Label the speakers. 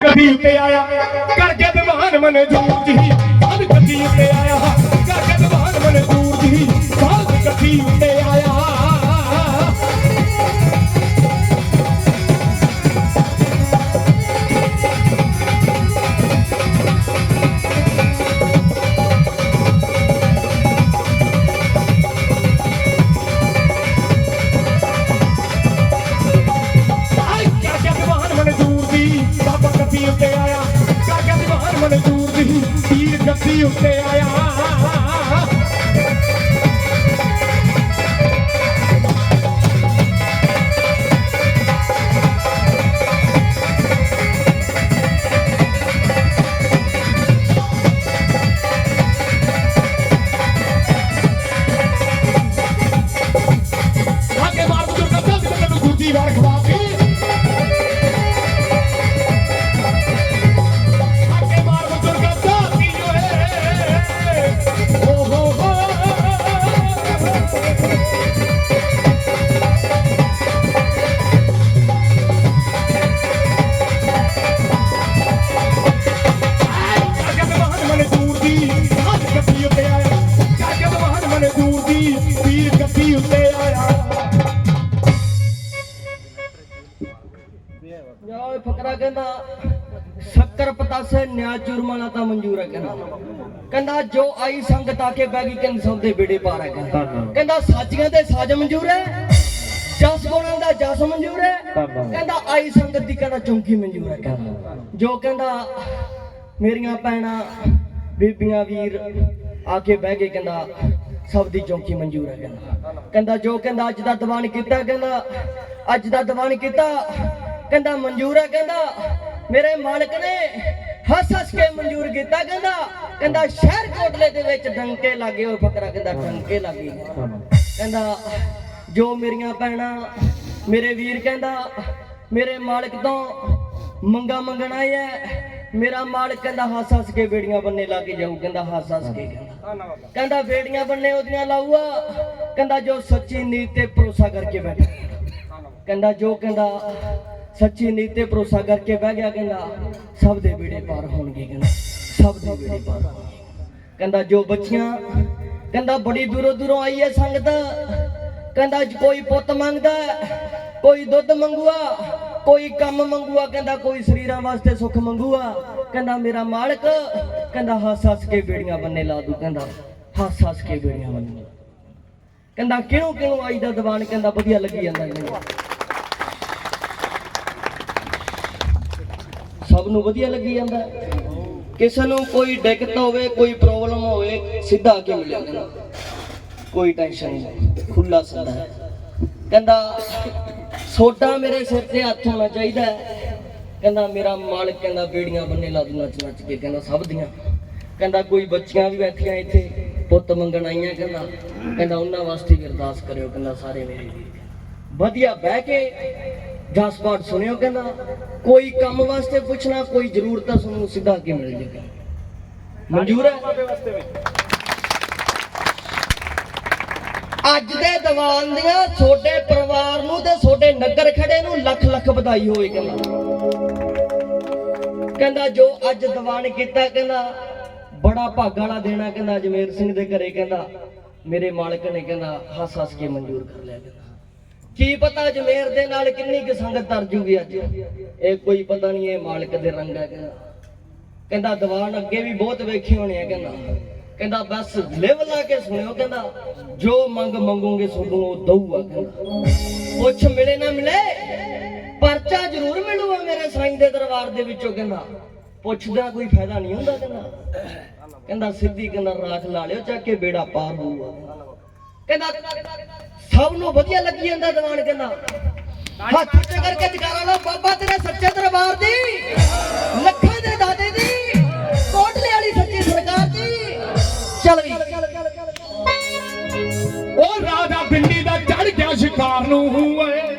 Speaker 1: ਗੱਡੀ ਉੱਤੇ ਆਇਆ ਕਰਕੇ ਦੀਵਾਨ ਮਨਜੂਰ ਜੀ। ਸਾਧ ਗੱਡੀ ਉੱਤੇ ਆਇਆ ਕਰਕੇ ਦੀਵਾਨ ਮਨਜੂਰ ਜੀ। ਸਾਧ ਗੱਡੀ ਉੱਤੇ ਆਇਆ
Speaker 2: ਯਾ ਓਏ ਫਕਰਾ ਕਹਿੰਦਾ ਸ਼ੱਕਰ ਪਤਾਸੇ ਨਿਆ ਜੁਰਮਾਨਾ ਤਾਂ ਮਨਜ਼ੂਰ ਹੈ ਕਹਿੰਦਾ। ਕਹਿੰਦਾ ਜੋ ਆਈ ਸੰਗਤ ਆ ਕੇ ਬਹਿ ਗਈ ਕਹਿੰਦਾ ਸੌਦੇ ਬੇੜੇ ਪਾਰ ਹੈ ਕਹਿੰਦਾ। ਕਹਿੰਦਾ ਸਾਜੀਆਂ ਦੇ ਸਾਜ ਮਨਜ਼ੂਰ ਹੈ ਜਸ ਗੋਣਾਂ ਦਾ ਜਸ ਮਨਜ਼ੂਰ ਹੈ। ਕਹਿੰਦਾ ਆਈ ਸੰਗਤ ਦੀ ਕਹਿੰਦਾ ਚੌਂਕੀ ਮਨਜ਼ੂਰ ਹੈ ਕਹਿੰਦਾ। ਜੋ ਕਹਿੰਦਾ ਮੇਰੀਆਂ ਭੈਣਾਂ ਬੀਬੀਆਂ ਵੀਰ ਆ ਕੇ ਬਹਿ ਗਏ ਕਹਿੰਦਾ ਸਭ ਦੀ ਚੌਂਕੀ ਮਨਜ਼ੂਰ ਹੈ ਕਹਿੰਦਾ। ਕਹਿੰਦਾ ਜੋ ਕਹਿੰਦਾ ਅੱਜ ਦਾ ਦੀਵਾਨ ਕੀਤਾ ਕਹਿੰਦਾ ਅੱਜ ਦਾ ਦੀਵਾਨ ਕੀਤਾ ਕਹਿੰਦਾ, ਮਨਜ਼ੂਰ ਆ, ਕਹਿੰਦਾ, ਮੇਰੇ ਮਾਲਕ ਨੇ ਹੱਸ ਹੱਸ ਕੇ ਮਨਜ਼ੂਰ ਕੀਤਾ, ਕਹਿੰਦਾ ਕਹਿੰਦਾ, ਸ਼ਹਿਰ ਕੋਟਲੇ ਦੇ ਵਿੱਚ ਡੰਕੇ ਲੱਗੇ ਹੋਏ ਫਕਰਾ ਕਹਿੰਦਾ, ਡੰਕੇ ਲੱਗੇ ਕਹਿੰਦਾ, ਜੋ ਮੇਰੀਆਂ ਭੈਣਾਂ, ਮੇਰੇ ਵੀਰ ਕਹਿੰਦਾ, ਮੇਰੇ ਮਾਲਕ ਤੋਂ ਮੰਗਾ ਮੰਗਣ ਆਏ ਮੇਰਾ ਮਾਲਕ ਕਹਿੰਦਾ, ਹੱਸ ਹੱਸ ਕੇ ਬੇੜੀਆਂ ਬੰਨੇ ਲਾ ਕੇ ਜਾਊ, ਕਹਿੰਦਾ, ਹੱਸ ਹੱਸ ਕੇ, ਕਹਿੰਦਾ। ਕਹਿੰਦਾ ਬੇੜੀਆਂ ਬੰਨੇ ਉਹਦੀਆਂ ਲਾਊਆ ਕਹਿੰਦਾ, ਜੋ ਸੱਚੀ ਨੀਤ ਤੇ ਭਰੋਸਾ ਕਰਕੇ ਬੈਠਾ। ਕਹਿੰਦਾ, ਜੋ, ਕਹਿੰਦਾ ਸੱਚੀ ਨੀਤ ਤੇ ਭਰੋਸਾ ਕਰਕੇ ਬਹਿ ਗਿਆ ਕਹਿੰਦਾ, ਸਭ ਦੇ ਬੇੜੇ ਪਾਰ ਹੋਣਗੇ ਕਹਿੰਦਾ, ਸਭ ਦੇ ਬੇੜੇ ਪਾਰ ਕਹਿੰਦਾ, ਜੋ ਬੱਚੀਆਂ, ਕਹਿੰਦਾ, ਬੜੀ ਦੂਰੋਂ ਦੂਰੋਂ ਆਈ ਹੈ ਸੰਗਤ। ਕਹਿੰਦਾ, ਕੋਈ ਪੁੱਤ ਮੰਗਦਾ, ਕੋਈ ਦੁੱਧ ਮੰਗੂਆ, ਕੋਈ ਕੰਮ ਮੰਗੂਆ, ਕਹਿੰਦਾ, ਕੋਈ ਸਰੀਰਾਂ ਵਾਸਤੇ ਸੁੱਖ ਮੰਗੂਆ। ਕਹਿੰਦਾ, ਮੇਰਾ ਮਾਲਕ, ਕਹਿੰਦਾ, ਹੱਸ ਹੱਸ ਕੇ ਬੇੜੀਆਂ ਬੰਨੇ ਲਾ ਦੂ, ਕਹਿੰਦਾ, ਹੱਸ ਹੱਸ ਕੇ ਬੇੜੀਆਂ ਬੰਨੇ ਕਹਿੰਦਾ ਕਿਉਂ ਕਿਉਂ ਆਈ ਦਾ ਦੀਵਾਨ, ਕਹਿੰਦਾ, ਵਧੀਆ ਲੱਗੀ ਜਾਂਦਾ ਮੈਨੂੰ। ਸਭ ਨੂੰ ਵਧੀਆ ਲੱਗੀ ਜਾਂਦਾ ਕਿਸੇ ਨੂੰ ਕੋਈ ਦਿੱਕਤ ਹੋਵੇ, ਕੋਈ ਪ੍ਰੋਬਲਮ ਹੋਵੇ, ਸਿੱਧਾ ਆ ਕੇ ਮਿਲਿਆ ਕੋਈ ਟੈਨਸ਼ਨ ਨਹੀਂ ਖੁੱਲਾ ਸਦਾ ਕਹਿੰਦਾ, ਸੋਡਾ ਮੇਰੇ ਸਿਰ ਤੇ ਹੱਥ ਹੋਣਾ ਚਾਹੀਦਾ ਕਹਿੰਦਾ, ਮੇਰਾ ਮਾਲਕ ਕਹਿੰਦਾ, ਬੇੜੀਆਂ ਬੰਨੇ ਲਾ ਦੂ ਨੱਚ ਨੱਚ ਕੇ, ਕਹਿੰਦਾ, ਸਭ ਦੀਆਂ। ਕਹਿੰਦਾ, ਕੋਈ ਬੱਚੀਆਂ ਵੀ ਬੈਠੀਆਂ ਇੱਥੇ, ਪੁੱਤ ਮੰਗਣ ਆਈਆਂ, ਕਹਿੰਦਾ ਕਹਿੰਦਾ, ਉਹਨਾਂ ਵਾਸਤੇ ਵੀ ਅਰਦਾਸ ਕਰਿਓ, ਕਹਿੰਦਾ, ਸਾਰੇ ਮੇਰੇ ਵੀਰ। ਵਧੀਆ, ਬਹਿ ਕੇ ਦਸ ਪਾਠ ਸੁਣਿਓ ਕਹਿੰਦਾ ਕੋਈ ਕੰਮ ਵਾਸਤੇ ਪੁੱਛਣਾ ਕੋਈ ਜ਼ਰੂਰਤ ਆ ਤੁਹਾਨੂੰ ਸਿੱਧਾ ਅੱਗੇ ਮਿਲ ਜੇਗਾ ਮਨਜ਼ੂਰ ਹੈ? ਅੱਜ ਦੇ ਦੀਵਾਨ ਦੀਆਂ ਛੋਟੇ ਪਰਿਵਾਰ ਨੂੰ ਤੇ ਛੋਟੇ ਨਗਰ ਖੜੇ ਨੂੰ ਲੱਖ ਲੱਖ ਵਧਾਈ ਹੋਵੇ ਕਹਿੰਦਾ। ਕਹਿੰਦਾ ਜੋ ਅੱਜ ਦੀਵਾਨ ਕੀਤਾ ਕਹਿੰਦਾ ਬੜਾ ਭਾਗਾਂ ਵਾਲਾ ਦੇਣਾ ਕਹਿੰਦਾ ਅਜਮੇਰ ਸਿੰਘ ਦੇ ਘਰੇ ਕਹਿੰਦਾ ਮੇਰੇ ਮਾਲਕ ਨੇ ਕਹਿੰਦਾ ਹੱਸ ਹੱਸ ਕੇ ਮਨਜ਼ੂਰ ਕਰ ਲਿਆ ਕਹਿੰਦਾ। ਕੀ ਪਤਾ ਅਜਮੇਰ ਦੇ ਨਾਲ ਕਿੰਨੀ ਕੁ ਸੰਗਤ ਤਰ ਜੂਗੀ ਅੱਜ? ਇਹ ਕੋਈ ਪਤਾ ਨਹੀਂ, ਇਹ ਮਾਲਕ ਦੇ ਰੰਗ ਹੈ ਕਹਿੰਦਾ। ਕਹਿੰਦਾ, ਦੀਵਾਨ ਅੱਗੇ ਵੀ ਬਹੁਤ ਵੇਖੇ ਹੋਣੇ ਆ ਕਹਿੰਦਾ। ਕਹਿੰਦਾ, ਬਸ ਲਿਵ ਲਾ ਕੇ ਸੁਣਿਓ ਕਹਿੰਦਾ। ਜੋ ਮੰਗ ਮੰਗੋਗੇ ਤੁਹਾਨੂੰ ਉਹ ਦਊਗਾ ਕਹਿੰਦਾ। ਕੁਛ ਮਿਲੇ ਨਾ ਮਿਲੇ, ਪਰਚਾ ਜ਼ਰੂਰ ਮਿਲੂਗਾ ਮੇਰੇ ਸਾਈਂ ਦੇ ਦਰਬਾਰ ਦੇ ਵਿੱਚੋਂ ਕਹਿੰਦਾ। ਪੁੱਛਦਾ ਕੋਈ ਫਾਇਦਾ ਨਹੀਂ ਹੁੰਦਾ ਕਹਿੰਦਾ। ਕਹਿੰਦਾ, ਸਿੱਧੀ ਕਹਿੰਦਾ, ਰਾਖ ਲਾ ਲਿਓ, ਚੱਕ ਕੇ ਬੇੜਾ ਪਾਰ ਹੋਊਗਾ। ਕਹਿੰਦਾ ਸਭ ਨੂੰ ਵਧੀਆ ਲੱਗੀ ਜਾਂਦਾ ਦੀਵਾਨ ਕਹਿੰਦਾ। ਹੱਥ ਉੱਤੇ ਕਰਕੇ ਜਗਾਰਾ ਲਓ ਬਾਬਾ ਤੇਰੇ ਸੱਚੇ ਦਰਬਾਰ ਦੀ, ਲੱਖਾਂ ਦੇ ਦਾਦੇ ਦੀ ਕੋਟਲੇ ਵਾਲੀ ਸੱਚੀ ਸਰਕਾਰ ਦੀ। ਚੱਲ ਵੀ।
Speaker 1: ਉਹ ਰਾਜਾ ਬਿੰਦੀ ਦਾ ਚੜ ਗਿਆ ਸ਼ਿਕਾਰ ਨੂੰ ਓਏ।